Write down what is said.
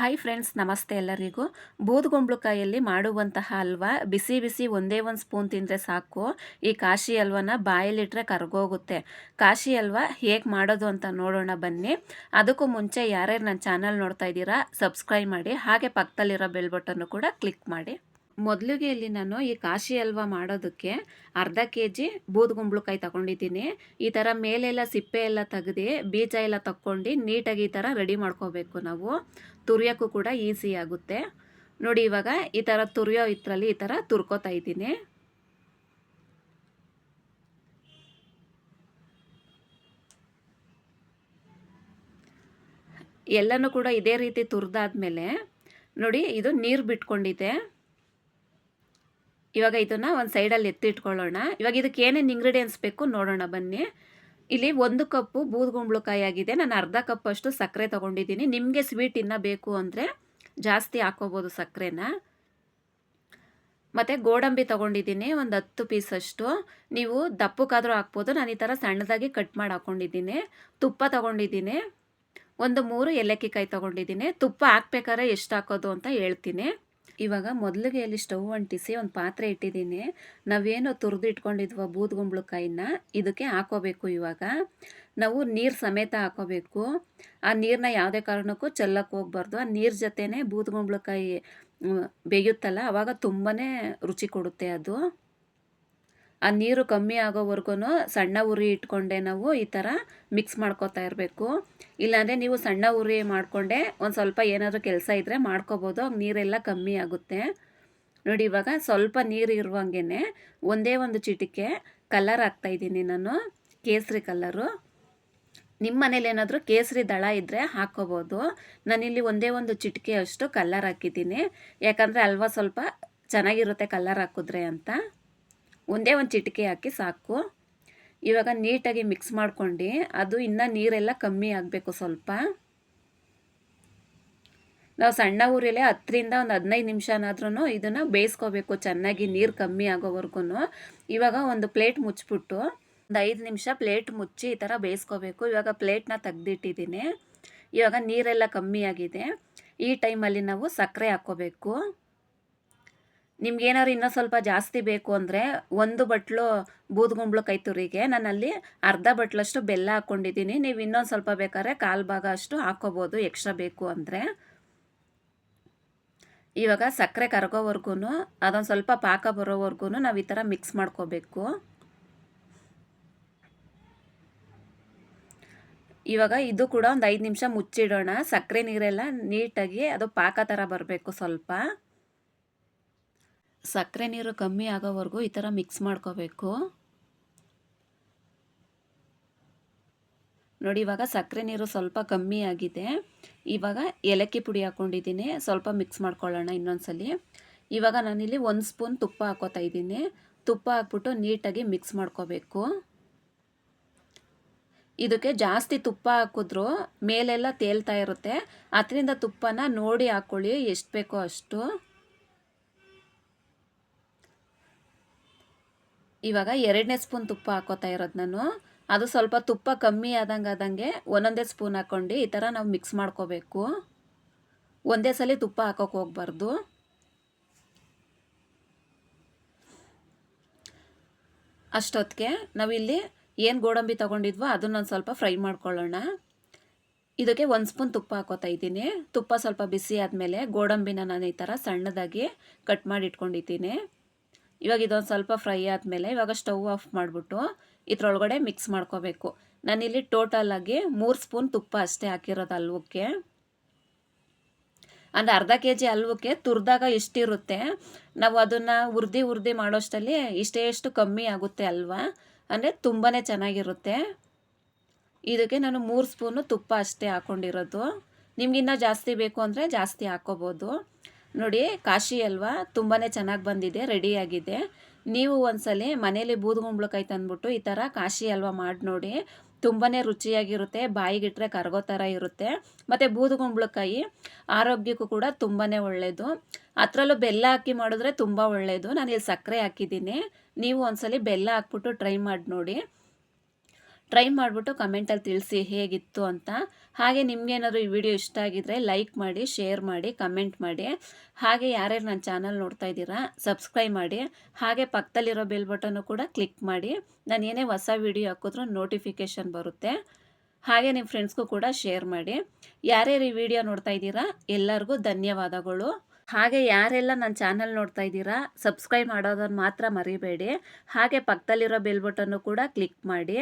Hi friends, ನಮಸ್ತೆ ಎಲ್ಲರಿಗೂ. ಬೂದುಗುಂಬಳಕಾಯಲ್ಲಿ ಮಾಡುವಂತಹ ಹಲ್ವಾ ಬಿಸಿ ಬಿಸಿ ಒಂದೇ ಒಂದು ಸ್ಪೂನ್ ತಿಂದರೆ ಸಾಕು. ಈ ಕಾಶಿ ಹಲ್ವನ ಬಾಯಲ್ಲಿಟ್ಟರೆ ಕರ್ಗೋಗುತ್ತೆ. ಕಾಶಿ ಹಲ್ವ ಹೇಗೆ ಮಾಡೋದು ಅಂತ ನೋಡೋಣ ಬನ್ನಿ. ಅದಕ್ಕೂ ಮುಂಚೆ ಯಾರ್ಯಾರು ನನ್ನ ಚಾನಲ್ ನೋಡ್ತಾ ಇದ್ದೀರಾ, ಸಬ್ಸ್ಕ್ರೈಬ್ ಮಾಡಿ. ಹಾಗೆ ಪಕ್ಕದಲ್ಲಿರೋ ಬೆಲ್ ಬಟನ್ನು ಕೂಡ ಕ್ಲಿಕ್ ಮಾಡಿ. ಮೊದಲಿಗೆ ಇಲ್ಲಿ ನಾನು ಈ ಕಾಶಿ ಹಲ್ವ ಮಾಡೋದಕ್ಕೆ ಅರ್ಧ ಕೆ ಜಿ ಬೂದುಗುಂಬಳಕಾಯಿ ತಗೊಂಡಿದ್ದೀನಿ. ಈ ಥರ ಮೇಲೆಲ್ಲ ಸಿಪ್ಪೆ ಎಲ್ಲ ತೆಗ್ದು ಬೀಜ ಎಲ್ಲ ತಕ್ಕೊಂಡು ನೀಟಾಗಿ ಈ ಥರ ರೆಡಿ ಮಾಡ್ಕೋಬೇಕು ನಾವು. ತುರಿಯೋಕ್ಕೂ ಕೂಡ ಈಸಿ ಆಗುತ್ತೆ. ನೋಡಿ ಇವಾಗ ಈ ಥರ ತುರಿಯೋ ಇದರಲ್ಲಿ ಈ ಥರ ತುರ್ಕೋತಾ ಇದ್ದೀನಿ. ಎಲ್ಲನೂ ಕೂಡ ಇದೇ ರೀತಿ ತುರಿದಾದ್ಮೇಲೆ ನೋಡಿ ಇದು ನೀರು ಬಿಟ್ಕೊಂಡಿದೆ. ಇವಾಗ ಇದನ್ನು ಒಂದು ಸೈಡಲ್ಲಿ ಎತ್ತಿಟ್ಕೊಳ್ಳೋಣ ಇವಾಗ ಇದಕ್ಕೆ ಏನೇನು ಇಂಗ್ರೀಡಿಯೆಂಟ್ಸ್ ಬೇಕು ನೋಡೋಣ ಬನ್ನಿ. ಇಲ್ಲಿ ಒಂದು ಕಪ್ಪು ಬೂದುಗುಂಬಳಕಾಯಿ ಆಗಿದೆ. ನಾನು ಅರ್ಧ ಕಪ್ಪಷ್ಟು ಸಕ್ಕರೆ ತೊಗೊಂಡಿದ್ದೀನಿ. ನಿಮಗೆ ಸ್ವೀಟ್ ಇನ್ನೂ ಬೇಕು ಅಂದರೆ ಜಾಸ್ತಿ ಹಾಕೋಬೋದು ಸಕ್ಕರೆನ. ಮತ್ತು ಗೋಡಂಬಿ ತೊಗೊಂಡಿದ್ದೀನಿ, ಒಂದು ಹತ್ತು ಪೀಸಷ್ಟು ನೀವು ದಪ್ಪಕ್ಕಾದರೂ ಹಾಕ್ಬೋದು. ನಾನು ಈ ಥರ ಸಣ್ಣದಾಗಿ ಕಟ್ ಮಾಡಿ ಹಾಕ್ಕೊಂಡಿದ್ದೀನಿ ತುಪ್ಪ ತೊಗೊಂಡಿದ್ದೀನಿ. ಒಂದು ಮೂರು ಏಲಕ್ಕಿಕಾಯಿ ತೊಗೊಂಡಿದ್ದೀನಿ. ತುಪ್ಪ ಹಾಕ್ಬೇಕಾದ್ರೆ ಎಷ್ಟು ಹಾಕೋದು ಅಂತ ಹೇಳ್ತೀನಿ. ಇವಾಗ ಮೊದಲಿಗೆ ಅಲ್ಲಿ ಸ್ಟವ್ ಅಂಟಿಸಿ ಒಂದು ಪಾತ್ರೆ ಇಟ್ಟಿದ್ದೀನಿ. ನಾವೇನೋ ತುರಿದು ಇಟ್ಕೊಂಡಿದ್ವ ಬೂದ್ಗುಂಬಳಕಾಯಿನ ಇದಕ್ಕೆ ಹಾಕೋಬೇಕು ಇವಾಗ. ನಾವು ನೀರು ಸಮೇತ ಹಾಕೋಬೇಕು. ಆ ನೀರನ್ನ ಯಾವುದೇ ಕಾರಣಕ್ಕೂ ಚೆಲ್ಲಕ್ಕೆ ಹೋಗ್ಬಾರ್ದು. ಆ ನೀರು ಜೊತೆನೇ ಬೂದ್ಗುಂಬಳಕಾಯಿ ಬೇಯುತ್ತಲ್ಲ ಆವಾಗ ತುಂಬಾ ರುಚಿ ಕೊಡುತ್ತೆ ಅದು. ಆ ನೀರು ಕಮ್ಮಿ ಆಗೋವರೆಗೂ ಸಣ್ಣ ಉರಿ ಇಟ್ಕೊಂಡೆ ನಾವು ಈ ಥರ ಮಿಕ್ಸ್ ಮಾಡ್ಕೋತಾ ಇರಬೇಕು. ಇಲ್ಲಾಂದರೆ ನೀವು ಸಣ್ಣ ಉರಿ ಮಾಡಿಕೊಂಡೆ ಒಂದು ಸ್ವಲ್ಪ ಏನಾದರೂ ಕೆಲಸ ಇದ್ದರೆ ಮಾಡ್ಕೋಬೋದು ಆಗ ನೀರೆಲ್ಲ ಕಮ್ಮಿ ಆಗುತ್ತೆ. ನೋಡಿ ಇವಾಗ ಸ್ವಲ್ಪ ನೀರು ಇರುವಂಗೆ ಒಂದೇ ಒಂದು ಚಿಟಿಕೆ ಕಲರ್ ಹಾಕ್ತಾಯಿದ್ದೀನಿ ನಾನು, ಕೇಸರಿ ಕಲ್ಲರು. ನಿಮ್ಮ ಮನೇಲಿ ಏನಾದರೂ ಕೇಸರಿ ದಳ ಇದ್ದರೆ ಹಾಕ್ಕೋಬೋದು ನಾನಿಲ್ಲಿ ಒಂದೇ ಒಂದು ಚಿಟಿಕೆ ಅಷ್ಟು ಕಲ್ಲರ್ ಹಾಕಿದ್ದೀನಿ. ಯಾಕಂದರೆ ಅಲ್ವಾ ಸ್ವಲ್ಪ ಚೆನ್ನಾಗಿರುತ್ತೆ ಕಲ್ಲರ್ ಹಾಕಿದ್ರೆ ಅಂತ. ಒಂದೇ ಒಂದು ಚಿಟಿಕೆ ಹಾಕಿ ಸಾಕು. ಇವಾಗ ನೀಟಾಗಿ ಮಿಕ್ಸ್ ಮಾಡ್ಕೊಂಡು ಅದು ಇನ್ನು ನೀರೆಲ್ಲ ಕಮ್ಮಿ ಆಗಬೇಕು ಸ್ವಲ್ಪ. ನಾವು ಸಣ್ಣ ಊರಲ್ಲೇ ಹತ್ತರಿಂದ ಒಂದು ಹದಿನೈದು ನಿಮಿಷನಾದ್ರೂ ಇದನ್ನು ಬೇಯಿಸ್ಕೋಬೇಕು, ಚೆನ್ನಾಗಿ ನೀರು ಕಮ್ಮಿ ಆಗೋವರೆಗೂ ಇವಾಗ ಒಂದು ಪ್ಲೇಟ್ ಮುಚ್ಚಿಬಿಟ್ಟು ಒಂದು ಐದು ನಿಮಿಷ ಪ್ಲೇಟ್ ಮುಚ್ಚಿ ಈ ಥರ ಬೇಯಿಸ್ಕೋಬೇಕು. ಇವಾಗ ಪ್ಲೇಟ್ನ ತೆಗ್ದಿಟ್ಟಿದ್ದೀನಿ. ಇವಾಗ ನೀರೆಲ್ಲ ಕಮ್ಮಿ ಆಗಿದೆ. ಈ ಟೈಮಲ್ಲಿ ನಾವು ಸಕ್ಕರೆ ಹಾಕ್ಕೋಬೇಕು. ನಿಮ್ಗೇನಾದ್ರು ಇನ್ನೂ ಸ್ವಲ್ಪ ಜಾಸ್ತಿ ಬೇಕು ಅಂದರೆ ಒಂದು ಬಟ್ಲು ಬೂದುಗುಂಬಳಕಾಯಿ ತುರಿಗೆ ನಾನಲ್ಲಿ ಅರ್ಧ ಬಟ್ಲಷ್ಟು ಬೆಲ್ಲ ಹಾಕ್ಕೊಂಡಿದ್ದೀನಿ. ನೀವು ಇನ್ನೊಂದು ಸ್ವಲ್ಪ ಬೇಕಾದ್ರೆ ಕಾಲು ಭಾಗ ಅಷ್ಟು ಹಾಕ್ಕೋಬೋದು ಎಕ್ಸ್ಟ್ರಾ ಬೇಕು ಅಂದರೆ. ಇವಾಗ ಸಕ್ಕರೆ ಕರಗೋವರೆಗೂ ಅದೊಂದು ಸ್ವಲ್ಪ ಪಾಕ ಬರೋವರೆಗೂ ನಾವು ಈ ಥರ ಮಿಕ್ಸ್ ಮಾಡ್ಕೋಬೇಕು. ಇವಾಗ ಇದು ಕೂಡ ಒಂದು ಐದು ನಿಮಿಷ ಮುಚ್ಚಿಡೋಣ. ಸಕ್ಕರೆ ನೀರೆಲ್ಲ ನೀಟಾಗಿ ಅದು ಪಾಕ ಥರ ಬರಬೇಕು ಸ್ವಲ್ಪ. ಸಕ್ಕರೆ ನೀರು ಕಮ್ಮಿ ಆಗೋವರೆಗೂ ಈ ಥರ ಮಿಕ್ಸ್ ಮಾಡ್ಕೋಬೇಕು. ನೋಡಿ, ಇವಾಗ ಸಕ್ಕರೆ ನೀರು ಸ್ವಲ್ಪ ಕಮ್ಮಿ ಆಗಿದೆ. ಇವಾಗ ಏಲಕ್ಕಿ ಪುಡಿ ಹಾಕ್ಕೊಂಡಿದ್ದೀನಿ. ಸ್ವಲ್ಪ ಮಿಕ್ಸ್ ಮಾಡ್ಕೊಳ್ಳೋಣ ಇನ್ನೊಂದ್ಸಲಿ. ಇವಾಗ ನಾನಿಲ್ಲಿ ಒಂದು ಸ್ಪೂನ್ ತುಪ್ಪ ಹಾಕೋತಾ ಇದ್ದೀನಿ. ತುಪ್ಪ ಹಾಕ್ಬಿಟ್ಟು ನೀಟಾಗಿ ಮಿಕ್ಸ್ ಮಾಡ್ಕೋಬೇಕು. ಇದಕ್ಕೆ ಜಾಸ್ತಿ ತುಪ್ಪ ಹಾಕಿದ್ರು ಮೇಲೆಲ್ಲ ತೇಲ್ತಾ ಇರುತ್ತೆ. ಅದರಿಂದ ತುಪ್ಪನ ನೋಡಿ ಹಾಕ್ಕೊಳ್ಳಿ, ಎಷ್ಟು ಬೇಕೋ ಅಷ್ಟು. ಇವಾಗ ಎರಡನೇ ಸ್ಪೂನ್ ತುಪ್ಪ ಹಾಕೋತಾ ಇರೋದು ನಾನು. ಅದು ಸ್ವಲ್ಪ ತುಪ್ಪ ಕಮ್ಮಿ ಆದಂಗೆ ಆದಂಗೆ ಒಂದೊಂದೇ ಸ್ಪೂನ್ ಹಾಕ್ಕೊಂಡು ಈ ಥರ ನಾವು ಮಿಕ್ಸ್ ಮಾಡ್ಕೋಬೇಕು. ಒಂದೇ ಸಲ ತುಪ್ಪ ಹಾಕೋಕೆ ಹೋಗ್ಬಾರ್ದು. ಅಷ್ಟೊತ್ತಿಗೆ ನಾವಿಲ್ಲಿ ಏನು ಗೋಡಂಬಿ ತೊಗೊಂಡಿದ್ವೋ ಅದನ್ನೊಂದು ಸ್ವಲ್ಪ ಫ್ರೈ ಮಾಡ್ಕೊಳ್ಳೋಣ. ಇದಕ್ಕೆ ಒಂದು ಸ್ಪೂನ್ ತುಪ್ಪ ಹಾಕೋತಾ ಇದ್ದೀನಿ. ತುಪ್ಪ ಸ್ವಲ್ಪ ಬಿಸಿ ಆದಮೇಲೆ ಗೋಡಂಬಿನ ನಾನು ಈ ಥರ ಸಣ್ಣದಾಗಿ ಕಟ್ ಮಾಡಿ ಇಟ್ಕೊಂಡಿದ್ದೀನಿ. ಇವಾಗ ಇದೊಂದು ಸ್ವಲ್ಪ ಫ್ರೈ ಆದಮೇಲೆ ಇವಾಗ ಸ್ಟವ್ ಆಫ್ ಮಾಡಿಬಿಟ್ಟು ಇದರೊಳಗಡೆ ಮಿಕ್ಸ್ ಮಾಡ್ಕೋಬೇಕು. ನಾನಿಲ್ಲಿ ಆಗಿ ಮೂರು ಸ್ಪೂನ್ ತುಪ್ಪ ಅಷ್ಟೇ ಹಾಕಿರೋದು ಹಲ್ವಕ್ಕೆ ಅಂದರೆ ಅರ್ಧ ಕೆ ಜಿ ಹಲ್ವಕ್ಕೆ ತುರಿದಾಗ ಇಷ್ಟಿರುತ್ತೆ ನಾವು ಅದನ್ನು ಹುರ್ದಿ ಹುರ್ದಿ ಮಾಡೋಷ್ಟಲ್ಲಿ ಇಷ್ಟೇ ಎಷ್ಟು ಕಮ್ಮಿ ಆಗುತ್ತೆ ಅಲ್ವಾ? ಅಂದರೆ ತುಂಬಾ ಚೆನ್ನಾಗಿರುತ್ತೆ. ಇದಕ್ಕೆ ನಾನು ಮೂರು ಸ್ಪೂನು ತುಪ್ಪ ಅಷ್ಟೇ ಹಾಕ್ಕೊಂಡಿರೋದು ನಿಮ್ಗಿನ್ನ ಜಾಸ್ತಿ ಬೇಕು ಅಂದರೆ ಜಾಸ್ತಿ ಹಾಕ್ಕೋಬೋದು ನೋಡಿ, ಕಾಶಿ ಅಲ್ವಾ? ತುಂಬಾ ಚೆನ್ನಾಗಿ ಬಂದಿದೆ ರೆಡಿಯಾಗಿದೆ ನೀವು ಒಂದ್ಸಲಿ ಮನೇಲಿ ಬೂದುಗುಂಬಳಕಾಯಿ ತಂದ್ಬಿಟ್ಟು ಈ ಥರ ಕಾಶಿ ಅಲ್ವಾ ಮಾಡಿ ನೋಡಿ. ತುಂಬಾ ರುಚಿಯಾಗಿರುತ್ತೆ, ಬಾಯಿಗಿಟ್ರೆ ಕರಗೋ ಥರ ಇರುತ್ತೆ. ಮತ್ತು ಬೂದುಗುಂಬಳಕಾಯಿ ಆರೋಗ್ಯಕ್ಕೂ ಕೂಡ ತುಂಬಾ ಒಳ್ಳೆಯದು ಅದರಲ್ಲೂ ಬೆಲ್ಲ ಹಾಕಿ ಮಾಡಿದ್ರೆ ತುಂಬ ಒಳ್ಳೆಯದು ನಾನು ಇಲ್ಲಿ ಸಕ್ಕರೆ ಹಾಕಿದ್ದೀನಿ. ನೀವು ಒಂದ್ಸಲಿ ಬೆಲ್ಲ ಹಾಕ್ಬಿಟ್ಟು ಟ್ರೈ ಮಾಡಿ ನೋಡಿ. ಟ್ರೈ ಮಾಡಿಬಿಟ್ಟು ಕಮೆಂಟಲ್ಲಿ ತಿಳಿಸಿ ಹೇಗಿತ್ತು ಅಂತ. ಹಾಗೆ ನಿಮಗೇನಾದರೂ ಈ ವಿಡಿಯೋ ಇಷ್ಟ ಆಗಿದ್ರೆ ಲೈಕ್ ಮಾಡಿ ಶೇರ್ ಮಾಡಿ ಕಮೆಂಟ್ ಮಾಡಿ. ಹಾಗೆ ಯಾರ್ಯಾರು ನನ್ನ ಚಾನಲ್ ನೋಡ್ತಾ ಇದ್ದೀರಾ ಸಬ್ಸ್ಕ್ರೈಬ್ ಮಾಡಿ. ಹಾಗೆ ಪಕ್ಕದಲ್ಲಿರೋ ಬೆಲ್ ಬಟನ್ನು ಕೂಡ ಕ್ಲಿಕ್ ಮಾಡಿ. ನಾನು ಏನೇ ಹೊಸ ವಿಡಿಯೋ ಹಾಕಿದ್ರೂ ನೋಟಿಫಿಕೇಷನ್ ಬರುತ್ತೆ. ಹಾಗೆ ನಿಮ್ಮ ಫ್ರೆಂಡ್ಸ್ಗೂ ಕೂಡ ಶೇರ್ ಮಾಡಿ. ಯಾರ್ಯಾರು ಈ ವಿಡಿಯೋ ನೋಡ್ತಾ ಇದ್ದೀರಾ, ಎಲ್ಲರಿಗೂ ಧನ್ಯವಾದಗಳು. ಹಾಗೆ ಯಾರೆಲ್ಲ ನನ್ನ ಚಾನಲ್ ನೋಡ್ತಾ ಇದ್ದೀರಾ ಸಬ್ಸ್ಕ್ರೈಬ್ ಮಾಡೋದನ್ನು ಮಾತ್ರ ಮರಿಬೇಡಿ. ಹಾಗೆ ಪಕ್ಕದಲ್ಲಿರೋ ಬೆಲ್ ಬಟನ್ನು ಕೂಡ ಕ್ಲಿಕ್ ಮಾಡಿ.